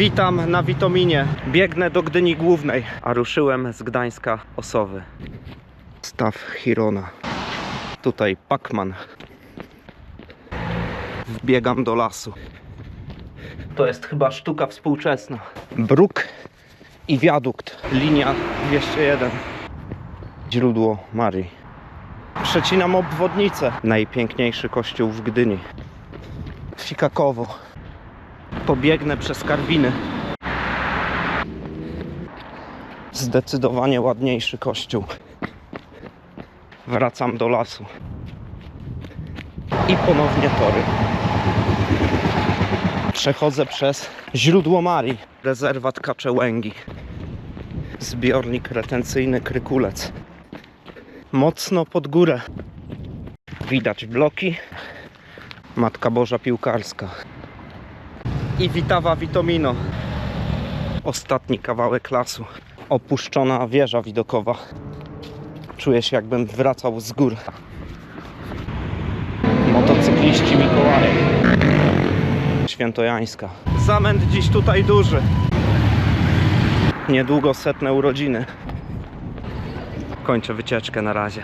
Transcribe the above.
Witam na Witominie. Biegnę do Gdyni Głównej, a ruszyłem z Gdańska Osowy. Staw Hirona. Tutaj Pacman. Wbiegam do lasu. To jest chyba sztuka współczesna. Bruk i wiadukt. Linia 201. Źródło Marii. Przecinam obwodnicę. Najpiękniejszy kościół w Gdyni. Fikakowo. Pobiegnę przez Karwiny. Zdecydowanie ładniejszy kościół. Wracam do lasu. I ponownie tory. Przechodzę przez źródło Marii, rezerwat Kaczełęgi, zbiornik retencyjny Krykulec. Mocno pod górę. Widać bloki. Matka Boża Piłkarska. I Witawa Witomino. Ostatni kawałek lasu. Opuszczona wieża widokowa. Czuję się jakbym wracał z gór. Motocykliści Mikołajek. Świętojańska. Zamęt dziś tutaj duży. Niedługo setne urodziny. Kończę wycieczkę na razie.